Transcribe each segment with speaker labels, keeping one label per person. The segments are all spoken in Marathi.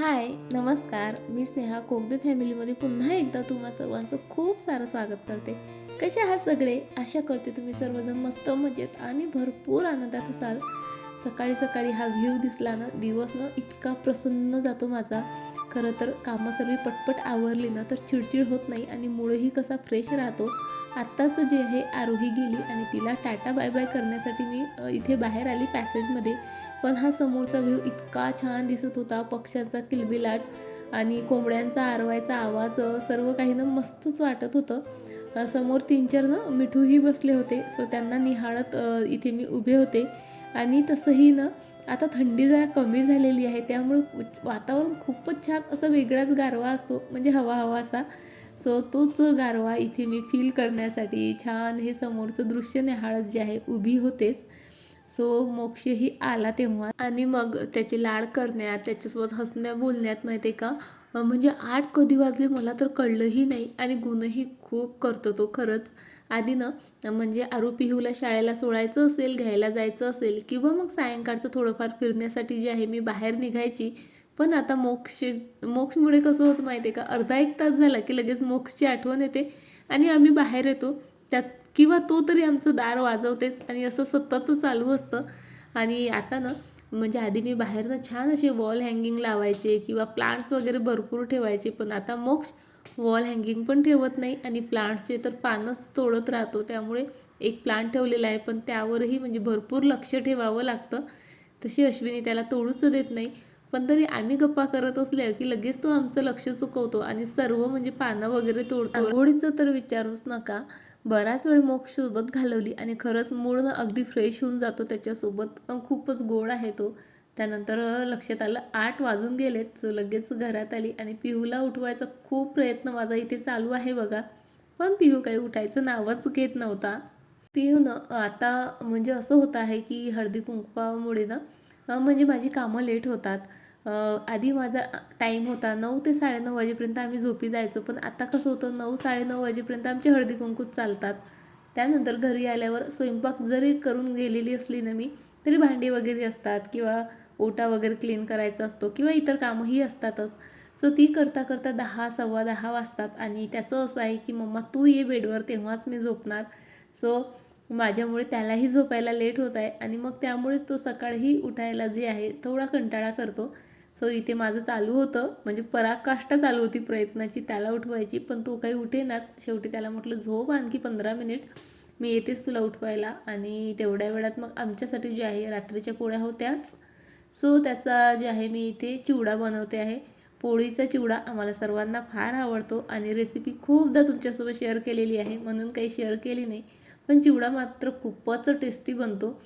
Speaker 1: हाय नमस्कार. मी स्नेहा कोगदे फॅमिलीमध्ये पुन्हा एकदा तुम्हा सर्वांचं खूप सारं स्वागत करते. कसे आहात सगळे? आशा करते तुम्ही सर्वजण मस्त मजेत आणि भरपूर आनंदात असाल. सकाळी सकाळी हा व्ह्यू दिसला ना दिवस ना इतका प्रसन्न जातो माझा. खरं तर कामं सर्व पटपट आवरली ना तर चिडचिड होत नाही आणि मुळही कसा फ्रेश राहतो. आत्ताच जे आहे आरोही गेली आणि तिला टाटा बाय बाय करण्यासाठी मी इथे बाहेर आली पॅसेजमध्ये पण हा समोरचा व्ह्यू इतका छान दिसत होता. पक्ष्यांचा किलबिलाट आणि कोंबड्यांचा आरवायचा आवाज सर्व काही ना मस्तच वाटत होतं. समोर तीन चार ना मिठूही बसले होते. सो त्यांना निहाळत इथे मी उभे होते. आणि तसंही ना आता थंडी जरा कमी झालेली आहे. त्यामुळे वातावरण खूपच छान असं वेगळाच गारवा असतो. म्हणजे हवा हवा असा. सो तोच गारवा इथे मी फील करण्यासाठी छान हे समोरचं दृश्य निहाळत जे आहे उभी होतेच. सो मोक्षही आला तेव्हा. आणि मग त्याचे लाड करण्यात त्याच्यासोबत हसण्या बोलण्यात माहिती आहे का म्हणजे आठ कधी वाजले मला तर कळलंही नाही आणि गुणही खूप करतो तो खरंच. आधी ना म्हणजे आरू पिहूला शाळेला सोडायचं असेल घ्यायला जायचं असेल किंवा मग सायंकाळचं थोडंफार फिरण्यासाठी जे आहे मी बाहेर निघायची. पण आता मोक्ष मोक्षमुळे कसं होतं माहिती आहे का? अर्धा एक तास झाला की लगेच मोक्षची आठवण येते आणि आम्ही बाहेर येतो. त्यात किंवा तो तरी आमचं दार वाजवतेच आणि असं सतत चालू असतं. आणि आता ना म्हणजे आधी मी बाहेरनं छान असे वॉल हँगिंग लावायचे किंवा प्लांट्स वगैरे भरपूर ठेवायचे पण आता मोक्ष वॉल हँगिंग पण ठेवत नाही आणि प्लांट्सचे तर पानच तोडत राहतो. त्यामुळे एक प्लांट ठेवलेला आहे पण त्यावरही म्हणजे भरपूर लक्ष ठेवावं लागतं. तशी अश्विनी त्याला तोडूच देत नाही. पण तरी आम्ही गप्पा करत असल्या की लगेच तो आमचं लक्ष चुकवतो आणि सर्व म्हणजे पानं वगैरे तोडतो. आंघोळीचं तर विचारूच नका. बराच वेळ मोक्षसोबत घालवली आणि खरंच मूळ ना अगदी फ्रेश होऊन जातो त्याच्यासोबत. खूपच गोड आहे तो. त्यानंतर लक्षात आलं आठ वाजून गेलेत. सो लगेच घरात आली आणि पिहूला उठवायचा खूप प्रयत्न माझा इथे चालू आहे बघा. पण पिहू काही उठायचं नावच घेत नव्हता. पिहू ना आता म्हणजे असं होत आहे की हळदी कुंकवामुळे ना म्हणजे माझी कामं लेट होतात. आधी माझा टाईम होता नऊ ते साडेनऊ वाजेपर्यंत आम्ही झोपी जायचो पण आता कसं होतं नऊ साडेनऊ वाजेपर्यंत आमचे हळदी कुंकूच चालतात. त्यानंतर घरी आल्यावर स्वयंपाक जरी करून गेलेली असली ना मी तरी भांडी वगैरे असतात किंवा ओटा वगैरे क्लीन करायचा असतो किंवा इतर कामंही असतातच. सो ती करता करता दहा सव्वा दहा वाजतात आणि त्याचं असं आहे की मम्मा तू ये बेडवर तेव्हाच मी झोपणार. सो माझ्यामुळे त्यालाही झोपायला लेट होत आहे आणि मग त्यामुळेच तो सकाळी उठायला जे आहे थोडा कंटाळा करतो. सो इथे माझं चालू होतं. म्हणजे पराकाष्ठा चालू होती प्रयत्नाची त्याला उठवायची. पण तो काही उठेनाच. शेवटी त्याला म्हटलं झोप आणखी पंधरा मिनिट. मी येतेच तुला उठवायला. आणि तेवढ्या वेळात मग आमच्यासाठी जे आहे रात्रीच्या पोळ्या होत्याच. सो त्याचा जे आहे मी इथे चिवडा बनवते आहे. पोळीचा चिवडा आम्हाला सर्वांना फार आवडतो आणि रेसिपी खूपदा तुमच्यासोबत शेअर केलेली आहे. म्हणून काही शेअर केली नाही. पण चिवडा मात्र खूपच टेस्टी बनतो.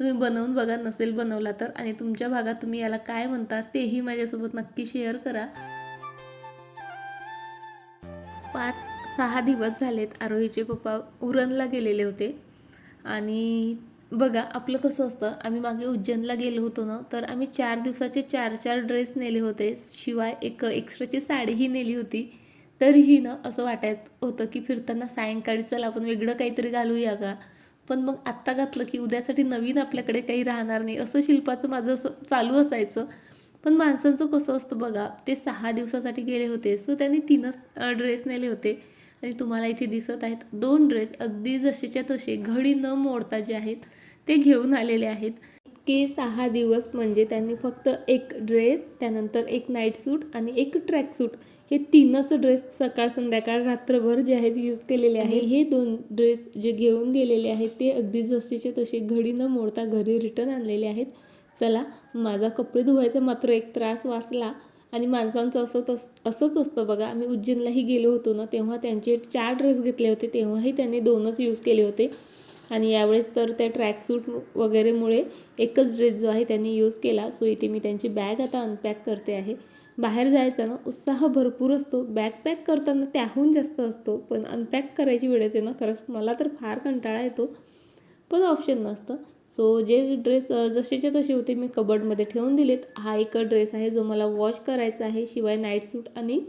Speaker 1: तुम्ही बनवून बघा नसेल बनवला तर. आणि तुमच्या भागात तुम्ही याला काय म्हणता तेही माझ्यासोबत नक्की शेअर करा. पाच सहा दिवस झालेत आरोहीचे पप्पा उरणला गेलेले होते. आणि बघा आपलं कसं असतं आम्ही मागे उज्जैनला गेलो होतो ना तर आम्ही चार दिवसाचे चार चार ड्रेस नेले होते. शिवाय एक एक्स्ट्राची साडीही नेली होती. तरीही ना असं वाटत होतं की फिरताना सायंकाळी चला आपण वेगळं काहीतरी घालूया का? पण मग आत्ता घातलं की उद्यासाठी नवीन आपल्याकडे काही राहणार नाही. असं शिल्पाचं माझं असं चालू असायचं. पण माणसांचं कसं असतं बघा ते सहा दिवसासाठी गेले होते. सो त्यांनी तीनच ड्रेस नेले होते. आणि तुम्हाला इथे दिसत आहेत दोन ड्रेस अगदी जसेच्या तसे. घडी न मोडता जे आहेत ते घेऊन आलेले आहेत. इतके सहा दिवस म्हणजे त्यांनी फक्त एक ड्रेस त्यानंतर एक नाईट सूट आणि एक ट्रॅक सूट हे तीनच ड्रेस सकाळ संध्याकाळ रात्रभर जे आहेत यूज केलेले आहे हे दोन ड्रेस जे घेऊन गेलेले आहेत ते अगदी जसेचे तसे घडी न मोडता घरी रिटर्न आणलेले आहेत. चला माझा कपडे धुवायचा मात्र एक त्रास वाचला आणि माणसांचं असं तस असंच असतं बघा. आम्ही उज्जैनलाही गेलो होतो ना तेव्हा त्यांचे चार ड्रेस घेतले होते. तेव्हाही त्यांनी दोनच यूज केले होते. आणि यावेळेस तर त्या ट्रॅकसूट वगैरेमुळे एकच ड्रेस जो आहे त्यांनी यूज केला. सो इथे मी त्यांची बॅग आता अनपॅक करते आहे. बाहेर जायचा ना उत्साह भरपूर असतो. बॅग पॅक करताना त्याहून जास्त असतो. पण अनपॅक करायची वेळ येते ना खरंच मला तर फार कंटाळा येतो. पण ऑप्शन नसतं. सो जे ड्रेस जसेच्या तसे होते मी कबडमध्ये ठेवून दिलेत. हा एक ड्रेस आहे जो मला वॉश करायचा आहे शिवाय नाईट सूट आणि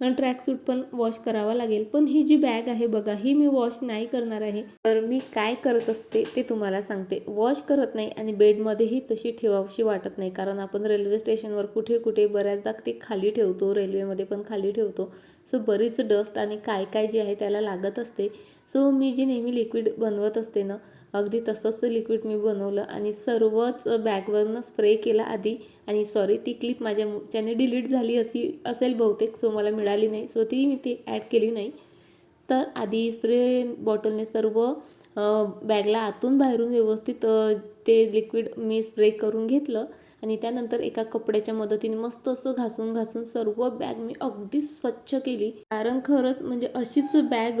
Speaker 1: आणि ट्रॅकसूट पण वॉश करावा लागेल. पण ही जी बॅग आहे बघा ही मी वॉश नाही करणार आहे. तर मी काय करत असते ते तुम्हाला सांगते. वॉश करत नाही आणि बेडमध्येही तशी ठेवावशी वाटत नाही. कारण आपण रेल्वे स्टेशनवर कुठे कुठे बऱ्याचदा ते खाली ठेवतो रेल्वेमध्ये पण खाली ठेवतो. सो बरीच डस्ट आणि काय काय जे आहे त्याला लागत असते. सो मी जी नेहमी लिक्विड बनवत असते ना अगदी तसंच लिक्विड मी बनवलं आणि सर्वच बॅगवरनं स्प्रे केला आधी. आणि सॉरी ती क्लिप माझ्याच्याने डिलीट झाली अशी असेल बहुतेक सो मला मिळाली नाही. सो ती मी ती ॲड केली नाही. तर आधी स्प्रे बॉटलने सर्व बॅगला आतून बाहेरून व्यवस्थित ते लिक्विड मी स्प्रे करून घेतलं. आणि त्यानंतर एका कपड्याच्या मदतीने मस्त असं घासून घासून सर्व बॅग मी अगदीच स्वच्छ केली. कारण खरंच म्हणजे अशीच बॅग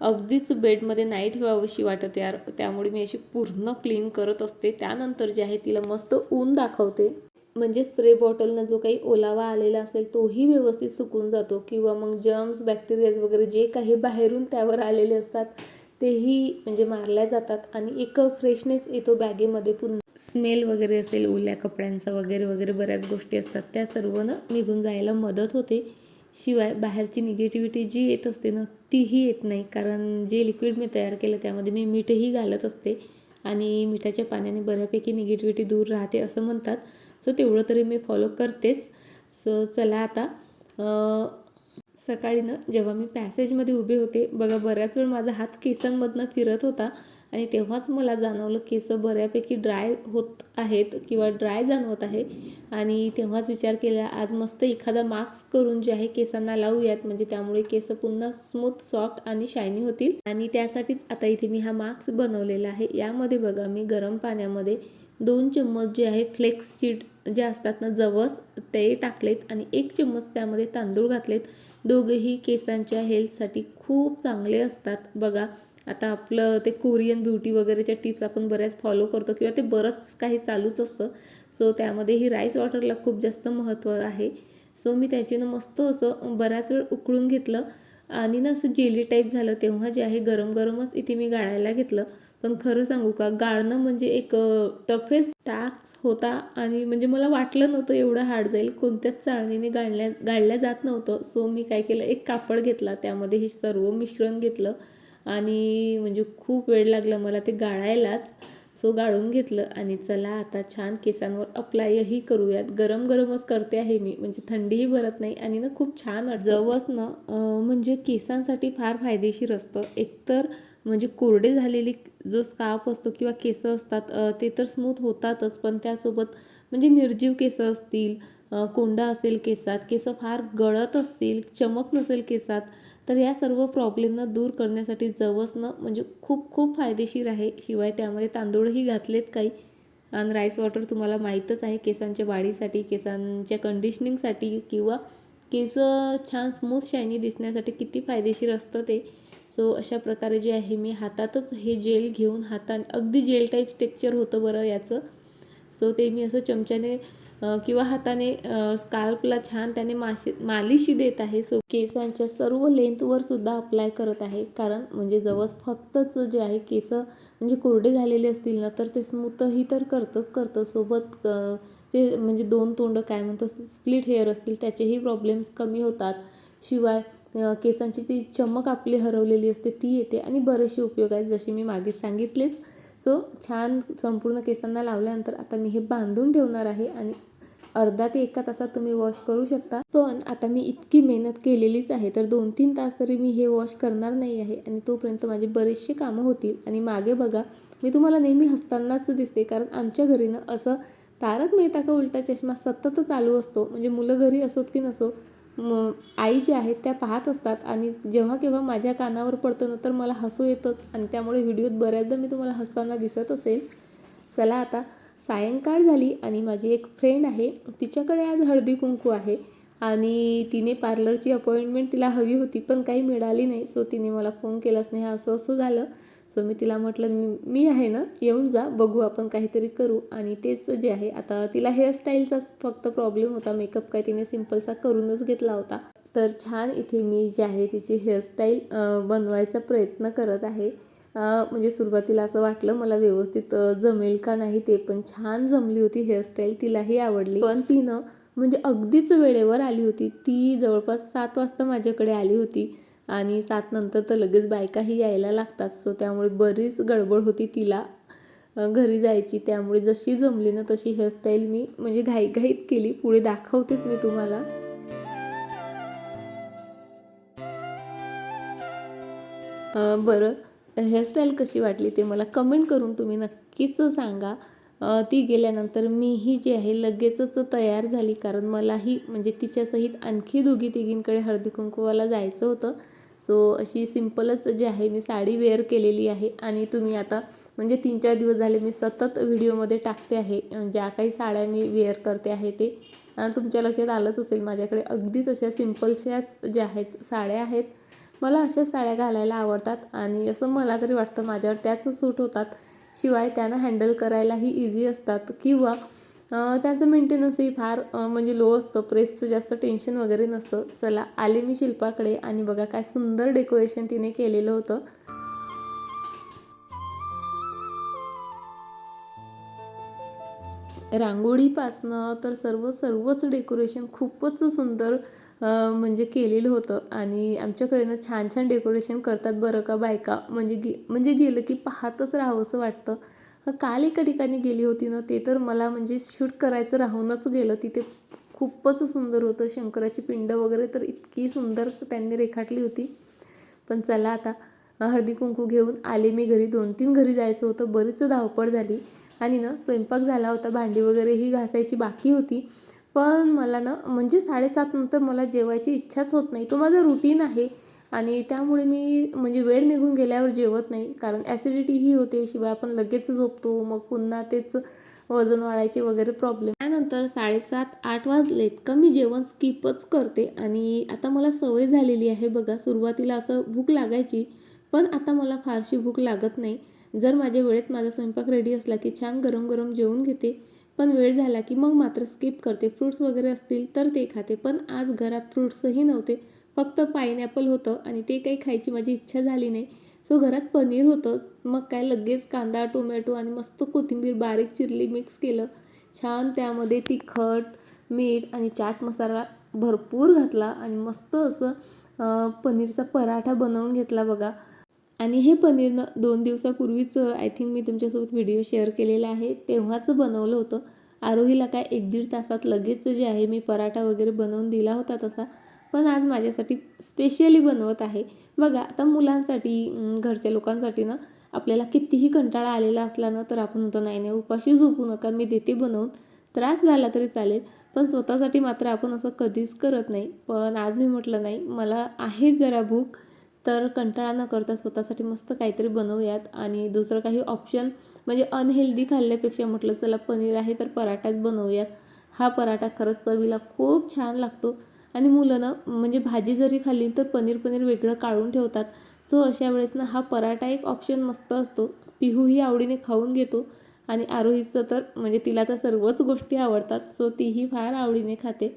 Speaker 1: अगदीच बेडमध्ये नाही ठेवावीशी वाटत यार. त्यामुळे मी अशी पूर्ण क्लीन करत असते. त्यानंतर जे आहे तिला मस्त ऊन दाखवते. म्हणजे स्प्रे बॉटलनं जो काही ओलावा आलेला असेल तोही व्यवस्थित सुकून जातो. किंवा मग जर्म्स बॅक्टेरियाज वगैरे जे काही बाहेरून त्यावर आलेले असतात तेही म्हणजे मारल्या जातात. आणि एक फ्रेशनेस येतो बॅगेमध्ये पुन्हा स्मेल वगैरे असेल ओल्या कपड्यांचा वगैरे वगैरे बऱ्याच गोष्टी असतात. त्या सर्व ना निघून जायला मदत होते. शिवाय बाहेरची निगेटिव्हिटी जी येत असते ना तीही येत नाही. कारण जे लिक्विड मी तयार केलं त्यामध्ये मी मीठही घालत असते. आणि मिठाच्या पाण्याने बऱ्यापैकी निगेटिव्हिटी दूर राहते असं म्हणतात. सो तेवढं तरी मी फॉलो करतेच. सो चला आता सकाळी ना जेव्हा मी पॅसेजमध्ये उभे होते बघा बऱ्याच वेळ माझा हात केसांमधनं फिरत होता. आणि तेव्हाच मला जाणवलं केस बऱ्यापैकी ड्राय होत आहेत किंवा ड्राय जाणवत आहे. आणि तेव्हाच विचार केला आज मस्त एखादा मास्क करून जे आहे केसांना लावूयात. म्हणजे त्यामुळे केस पुन्हा स्मूथ सॉफ्ट आणि शायनी होतील. आणि त्यासाठीच आता इथे मी हा मास्क बनवलेला आहे. यामध्ये बघा मी गरम पाण्यामध्ये दोन चम्मच जे आहे फ्लेक्स सीड जे असतात ना जवस ते टाकलेत. आणि एक चम्मच त्यामध्ये तांदूळ घातलेत. दोघेही केसांच्या हेल्थसाठी खूप चांगले असतात. बघा आता आपलं ते कोरियन ब्युटी वगैरेच्या टिप्स आपण बऱ्याच फॉलो करतो किंवा ते बरंच काही चालूच असतं. सो त्यामध्ये ही राईस वॉटरला खूप जास्त महत्त्व आहे. सो मी त्याच्यानं मस्त असं बऱ्याच वेळ उकळून घेतलं. आणि ना असं जेली टाईप झालं तेव्हा जे आहे गरम गरमच इथे मी गाळायला घेतलं. पण खरं सांगू का गाळणं म्हणजे एक टफेस्ट टास्क होता आणि म्हणजे मला वाटलं नव्हतं एवढं हार्ड जाईल. कोणत्याच चाळणीने गाळल्या गाळल्या जात नव्हतं. सो मी काय केलं एक कापड घेतला. त्यामध्ये हे सर्व मिश्रण घेतलं. आणि म्हणजे खूप वेळ लागला मला ते गाळायलाच. सो गाळून घेतलं आणि चला आता छान केसांवर अप्लायही करूयात. गरम गरमच करते आहे मी. म्हणजे थंडीही भरत नाही आणि ना खूप छान जवस ना म्हणजे केसांसाठी फार फायदेशीर असतं. एकतर म्हणजे कोरडे झालेली जो स्काफ असतो किंवा केस असतात ते तर स्मूथ होतातच पण त्यासोबत म्हणजे निर्जीव केस असतील कोंडा असेल केसात केस फार गळत असतील चमक नसेल केसात तर या सर्व प्रॉब्लेमना दूर करण्यासाठी जवसनं म्हणजे खूप खूप फायदेशीर आहे. शिवाय त्यामध्ये तांदूळही घातलेत काही. आणि राईस वॉटर तुम्हाला माहीतच आहे केसांच्या वाढीसाठी केसांच्या कंडिशनिंगसाठी किंवा केस छान स्मूथ शायनी दिसण्यासाठी किती फायदेशीर असतं ते. सो अशा प्रकारे जे आहे मी हातातच हे जेल घेऊन हाताने अगदी जेल टाईप स्टेक्चर होतं बरं याचं. सो ते मी असं चमच्याने किंवा हाताने स्काल्पला छान त्याने माशी मालिशी देत आहे. सो केसांच्या सर्व लेंथवर सुद्धा अप्लाय करत आहे. कारण म्हणजे जवळ फक्तच जे आहे केस म्हणजे कोरडे झालेले असतील ना तर ते स्मूथही तर करतंच करतं. सोबत ते म्हणजे दोन तोंड काय म्हणतो स्प्लिट हेअर असतील त्याचेही प्रॉब्लेम्स कमी होतात. शिवाय केसांची ती चमक आपली हरवलेली असते ती येते आणि बरेचसे उपयोग आहेत जसे मी मागे सांगितलेच. सो छान संपूर्ण केसांना लावल्यानंतर आता मी हे बांधून ठेवणार आहे आणि अर्धा ते एका तासात तुम्ही वॉश करू शकता. पण आता मी इतकी मेहनत केलेलीच आहे तर दोन तीन तास तरी मी हे वॉश करणार नाही आहे आणि तोपर्यंत माझे बरेचसे कामं होतील. आणि मागे बघा मी तुम्हाला नेहमी हसतानाच दिसते कारण आमच्या घरीनं असं तारक मेहता का उलटा चष्मा सतत चालू असतो. म्हणजे मुलं घरी असोत की नसो म आई ज्या आहेत त्या पाहत असतात आणि जेव्हा केव्हा माझ्या कानावर पडतं ना तर मला हसू येतंच आणि त्यामुळे व्हिडिओत बऱ्याचदा मी तुम्हाला हसताना दिसत असेल. चला आता सायंकाळ झाली आणि माझी एक फ्रेंड आहे तिच्याकडे आज हळदी कुंकू आहे आणि तिने पार्लरची अपॉइंटमेंट तिला हवी होती पण काही मिळाली नाही. सो तिने मला फोन केलाच नाही असं असं झालं. सो मी तिला म्हटलं मी मी आहे ना येऊन जा बघू आपण काहीतरी करू. आणि तेच जे आहे आता तिला हेअरस्टाईलचाच फक्त प्रॉब्लेम होता. मेकअप काय तिने सिम्पलसा करूनच घेतला होता. तर छान इथे मी जे आहे तिची हेअरस्टाईल बनवायचा प्रयत्न करत आहे. म्हणजे सुरुवातीला असं वाटलं मला व्यवस्थित जमेल का नाही ते पण छान जमली होती हेअरस्टाईल तिलाही आवडली. पण तिनं म्हणजे अगदीच वेळेवर आली होती. ती जवळपास सात वाजता माझ्याकडे आली होती. आणि सात नंतर तर लगेच बायकाही यायला लागतात. सो त्यामुळे बरीच गडबड होती तिला. घरी जायची. त्यामुळे जशी जमली ना तशी हेअरस्टाईल मी म्हणजे घाईघाईत केली. पुढे दाखवतेच मी तुम्हाला. बरं. हेअरस्टाईल कशी वाटली ते मला कमेंट करून तुम्ही नक्कीच सांगा. ती गेल्यानंतर मीही जी आहे लगेचच तयार झाली. कारण मलाही म्हणजे तिच्यासहित आणखी दोघी तिघींकडे हळदी कुंकूवाला जायचं होतं. सो अशी सिम्पलच जी आहे मी साडी वेअर केलेली आहे आणि तुम्ही आता म्हणजे तीन चार दिवस झाले मी सतत व्हिडिओमध्ये टाकते आहे. ज्या काही साड्या मी वेअर करते आहे ते. तुमच्या लक्षात आलंच असेल माझ्याकडे अगदीच अशा सिम्पलशाच ज्या आहेत साड्या आहेत. मला अशाच साड्या घालायला आवडतात आणि असं मला तरी वाटतं माझ्यावर त्याच सूट होतात. शिवाय त्यांना हँडल करायलाही इझी असतात किंवा त्याचं मेंटेनन्सही फार म्हणजे लो असतं. प्रेसचं जास्त टेन्शन वगैरे नसतं. चला आले मी शिल्पाकडे आणि बघा काय सुंदर डेकोरेशन तिने केलेलं होतं. रांगोळीपासनं तर सर्व सर्वच डेकोरेशन खूपच सुंदर म्हणजे केलेलं होतं. आणि आमच्याकडे ना छान छान डेकोरेशन करतात बरं का बायका. म्हणजे गे म्हणजे गेलं की पाहतच राहावंसं वाटतं. काल एका ठिकाणी गेली होती ना ते तर मला म्हणजे शूट करायचं राहूनच गेलं. तिथे खूपच सुंदर होतं. शंकराची पिंड वगैरे तर इतकी सुंदर त्यांनी रेखाटली होती. पण चला आता हळदी कुंकू घेऊन आले मी घरी. दोन तीन घरी जायचं होतं. बरीच धावपळ झाली. आणि ना स्वयंपाक झाला होता. भांडी वगैरे ही घासायची बाकी होती. पण मला ना म्हणजे साडेसात नंतर मला जेवायची इच्छाच होत नाही. तो माझा रुटीन आहे. आणि त्यामुळे मी म्हणजे वेळ निघून गेल्यावर जेवत नाही. कारण ॲसिडिटी ही होते शिवाय आपण लगेच झोपतो मग पुन्हा तेच वजन वाढायचे वगैरे प्रॉब्लेम त्यानंतर साडेसात आठ वाजलेत. का मी जेवण स्किपच करते. आणि आता मला सवय झालेली आहे बघा सुरुवातीला असं भूक लागायची पण आता मला फारशी भूक लागत नाही. जर माझ्या वेळेत माझा स्वयंपाक रेडी असला की छान गरम गरम जेवून घेते पण वेळ झाला की मग मात्र स्किप करते. फ्रूट्स वगैरे असतील तर ते खाते पण आज घरात फ्रूट्सही नव्हते. फक्त पायनॅपल होतं आणि ते काही खायची माझी इच्छा झाली नाही. सो घरात पनीर होतं. मग काय लगेच कांदा टोमॅटो आणि मस्त कोथिंबीर बारीक चिरली मिक्स केलं. छान त्यामध्ये तिखट मीठ आणि चाट मसाला भरपूर घातला आणि मस्त असं पनीरचा पराठा बनवून घेतला बघा. आणि हे पनीर न दोन दिवसापूर्वीच आय थिंक मी तुमच्यासोबत व्हिडिओ शेअर केलेला आहे. तेव्हाच बनवलं होतं. आरोहीला काय एक दीड तासात लगेच जे आहे मी पराठा वगैरे बनवून दिला होता तसा. पण आज माझ्यासाठी स्पेशली बनवत आहे. बघा आता मुलांसाठी घरच्या लोकांसाठी ना आपल्याला कितीही कंटाळा आलेला असला ना तर आपण म्हणतो नाही नाही उपाशी झोपू नका मी देते बनवून. त्रास झाला तरी चालेल. पण स्वतःसाठी मात्र आपण असं कधीच करत नाही. पण आज मी म्हटलं नाही मला आहे जरा भूक तर कंटाळा न करता स्वतःसाठी मस्त काहीतरी बनवूयात. आणि दुसरं काही ऑप्शन म्हणजे अनहेल्दी खाल्ल्यापेक्षा म्हटलं चला पनीर आहे तर पराठाच बनवूयात. हा पराठा खरंच चवीला खूप छान लागतो. आणि मुलं ना म्हणजे भाजी जरी खाल्ली तर पनीर पनीर वेगळं काढून ठेवतात. सो अशा वेळेस ना हा पराठा एक ऑप्शन मस्त असतो. पिहूही आवडीने खाऊन घेतो. आणि आरोहीचं तर म्हणजे तिला तर सर्वच गोष्टी आवडतात. सो तीही फार आवडीने खाते.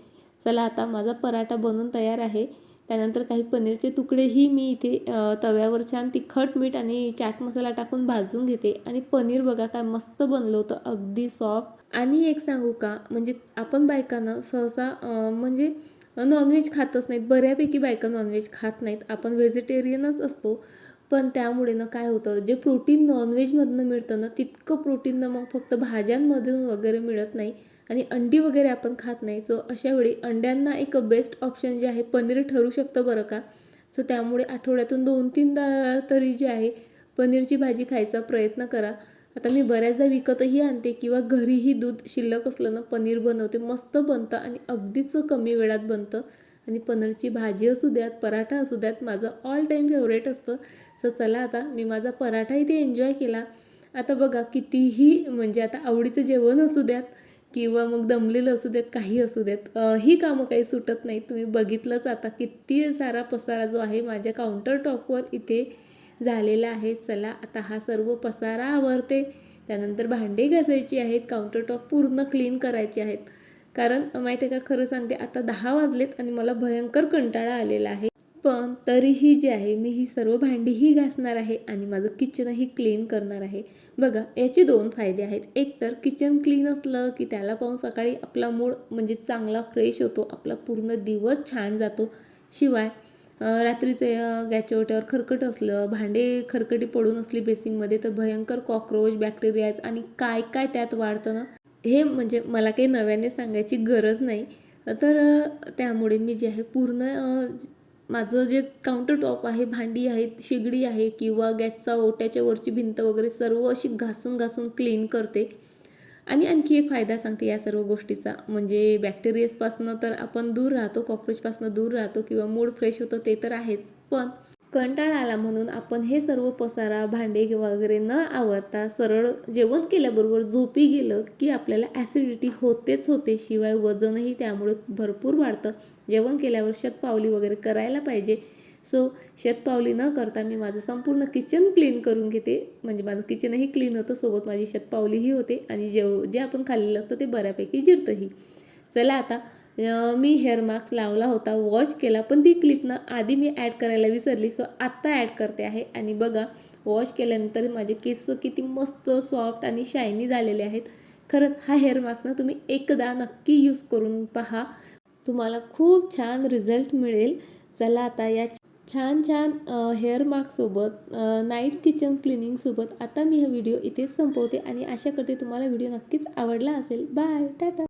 Speaker 1: चला आता माझा पराठा बनून तयार आहे. त्यानंतर काही पनीरचे तुकडेही मी इथे तव्यावर छान तिखट मीठ आणि चाट मसाला टाकून भाजून घेते. आणि पनीर बघा काय मस्त बनलं होतं. अगदी सॉफ्ट आणि एक सांगू का? म्हणजे आपण बायकांना सहसा म्हणजे नॉनव्हेज खातच नाहीत. बऱ्यापैकी बायका नॉनव्हेज खात नाहीत. आपण व्हेजिटेरियनच असतो. पण त्यामुळे ना काय होतं जे प्रोटीन नॉनव्हेजमधनं मिळतं ना तितकं प्रोटीन ना मग फक्त भाज्यांमधून वगैरे मिळत नाही. आणि अंडी वगैरे आपण खात नाही. सो अशावेळी अंड्यांना एक बेस्ट ऑप्शन जे आहे पनीर ठरू शकतं बरं का. सो त्यामुळे आठवड्यातून दोन तीनदा तरी जे आहे पनीरची भाजी खायचा प्रयत्न करा. आता मी बऱ्याचदा विकतही आणते किंवा घरीही दूध शिल्लक असलं ना पनीर बनवते मस्त बनतं आणि अगदीच कमी वेळात बनतं. आणि पनीरची भाजी असू द्यात पराठा असू द्यात माझं ऑल टाईम फेवरेट असतं. तर चला आता मी माझा पराठा इथे एन्जॉय केला. आता बघा कितीही म्हणजे आता आवडीचं जेवण असू द्यात किंवा मग दमलेलं असू देत काही असू देत ही कामं काही सुटत नाहीत. तुम्ही बघितलंच आता किती सारा पसारा जो आहे माझ्या काउंटर टॉपवर इथे झालेला आहे. चला आता हा सर्व पसारा आवरते. त्यानंतर भांडे घासायची आहेत. काउंटर टॉप पूर्ण क्लीन करायचे आहेत. कारण माहिती आहे का खरं सांगते आता दहा वाजलेत आणि मला भयंकर कंटाळा आलेला आहे. पण तरीही जे आहे मी ही सर्व भांडीही घासणार आहे आणि माझं किचनही क्लीन करणार आहे. बघा याचे दोन फायदे आहेत. एक तर किचन क्लीन असलं की त्याला पाहून सकाळी आपला मूड म्हणजे चांगला फ्रेश होतो. आपला पूर्ण दिवस छान जातो. शिवाय रात्रीचं गॅच्या गॅसच्या ओट्यावर खरकट असलं भांडे खरकटी पडून असली बेसिंगमध्ये तर भयंकर कॉक्रोच बॅक्टेरिया आणि काय काय त्यात वाढतं ना? हे म्हणजे मला काही नव्याने सांगायची गरज नाही. तर त्यामुळे मी जे आहे पूर्ण माझं जे काउंटर टॉप आहे भांडी आहेत शेगडी आहे किंवा गॅसचा ओट्याच्या वरची भिंत वगैरे सर्व अशी घासून घासून क्लीन करते. आणि आणखी एक फायदा सांगते या सर्व गोष्टीचा म्हणजे बॅक्टेरियाजपासनं तर आपण दूर राहतो कॉक्रोचपासनं दूर राहतो किंवा मूड फ्रेश होतो ते तर आहेच. पण कंटाळा आला म्हणून आपण हे सर्व पसारा भांडे वगैरे न आवरता सरळ जेवण केल्याबरोबर झोपी गेलं की आपल्याला ॲसिडिटी होतेच होते. शिवाय वजनही त्यामुळे भरपूर वाढतं. जेवण केल्यावर शतपावली वगैरे करायला पाहिजे. सो शतपावली न करता मी माझं संपूर्ण किचन क्लीन करून घेते. म्हणजे माझं किचनही क्लीन होतं सोबत माझी शतपावलीही होते आणि जेव जे आपण खाल्लेलं असतं ते बऱ्यापैकी जिरतंही. चला आता मी हेअर मास्क लावला होता वॉश केला पण ती क्लिप ना आधी मी ॲड करायला विसरली. सो आत्ता ॲड करते आहे. आणि बघा वॉश केल्यानंतर माझे केस किती मस्त सॉफ्ट आणि शायनी झालेले आहेत. खरंच हा हेअर मास्क ना तुम्ही एकदा नक्की यूज करून पहा. तुम्हाला खूप छान रिझल्ट मिळेल. चला आता या छान छान हेअर मार्कसोबत नाईट किचन क्लिनिंगसोबत आता मी हा व्हिडिओ इथेच संपवते आणि आशा करते तुम्हाला व्हिडिओ नक्कीच आवडला असेल. बाय टाटा